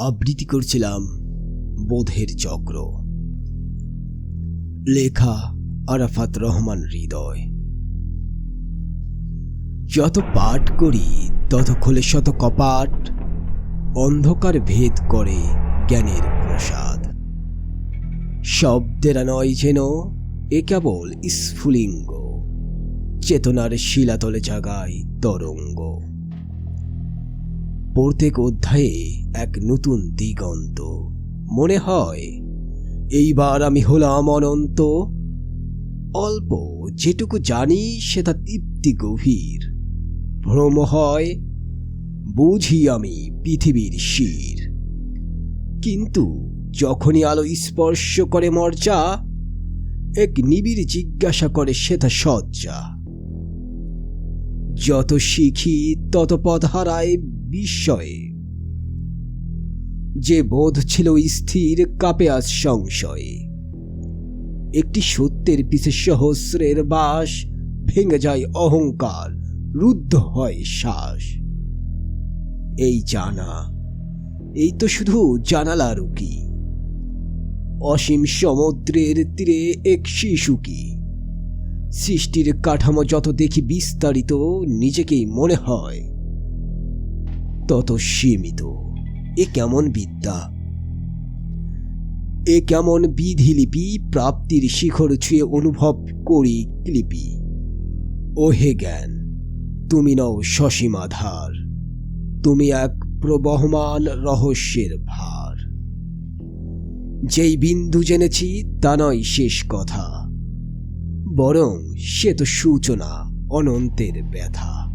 আবৃত্তি করছিলাম বোধের চক্র। লেখা আরাফাত রহমান হৃদয়। যত পাঠ করি, তত খোলে শত কপাট। অন্ধকার ভেদ করে জ্ঞানের প্রসাদ। শব্দেরা নয় যেন এ কেবল স্ফুলিঙ্গ। চেতনার শিলাতলে জাগায় তরঙ্গ। প্রত্যেক অধ্যায়ে এক নতুন দিগন্ত। মনে হয়, এইবার আমি হলাম অনন্ত। অল্প যেটুকু জানি সেটা তৃপ্তি গভীর। ভ্রম হয়, বুঝি আমি পৃথিবীর শির। কিন্তু যখনই আলো স্পর্শ করে মর্যা, এক নিবিড় জিজ্ঞাসা করে সেটা সজ্জা যত শিখি, তত পথ হারায় বিস্ময়ে। যে বোধ ছিল স্থির, কাপে আজ সংশয়ে। একটি সত্যের পিছে সহস্রের বাস, ভেঙে যায় অহংকার, রুদ্ধ হয় শ্বাস। এই জানা, এই তো শুধু জানালা রুকি অসীম সমুদ্রের তীরে এক শিশু কি? সৃষ্টির কাঠামো যত দেখি বিস্তারিত, নিজেকেই মনে হয় তত সীমিত। এ কেমন বিদ্যা? এ কেমন বিধিলিপি, প্রাপ্তির শিখর ছুঁয়ে অনুভব করি লিপি। ও হে জ্ঞান, তুমি নও সসীমাধার, তুমি এক প্রবহমান রহস্যের ভার। যেই বিন্দু জেনেছি, তা নয় শেষ কথা। বরং সে তো সূচনা, অনন্তের ব্যথা।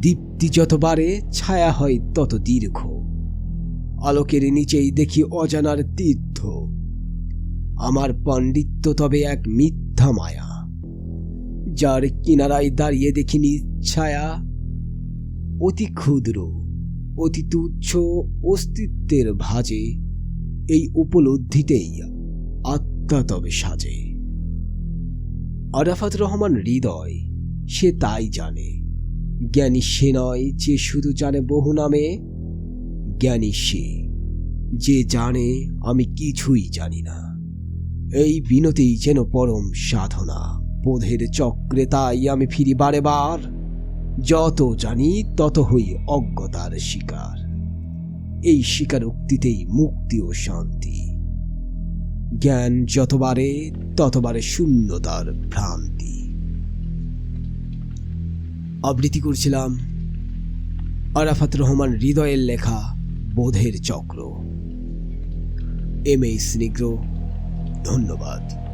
দীপ্তি যত বাড়ে ছায়া হয় তত দীর্ঘ। আলোকের নিচেই দেখি অজানার তীর্থ। আমার পাণ্ডিত্য তবে এক মিথ্যা মায়া। যার কিনারায় দাঁড়িয়ে দেখিনি ছায়া, অতি ক্ষুদ্র, অতি তুচ্ছ অস্তিত্বের ভাজে। এই উপলব্ধিতেই আত্মা তবে সাজে। আরাফাত রহমান হৃদয়, সে তাই জানে। জ্ঞানী সে নয় যে শুধু জানে বহু নামে, জ্ঞানী সে যে জানে আমি কিছুই জানি না। এই বিনতি যেন পরম সাধনা, বোধের চক্রে তাই আমি ফিরি বারে বার। যত জানি তত হই অজ্ঞতার শিকার। এই স্বীকারোক্তিতেই মুক্তি ও শান্তি। জ্ঞান যতবারে, ততবারে শূন্যতার ভ্রান্তি। আবৃত্তি করছিলাম আরাফাত রহমান হৃদয়ের লেখা বোধের চক্র। এম এ স্নিগ্র ধন্যবাদ।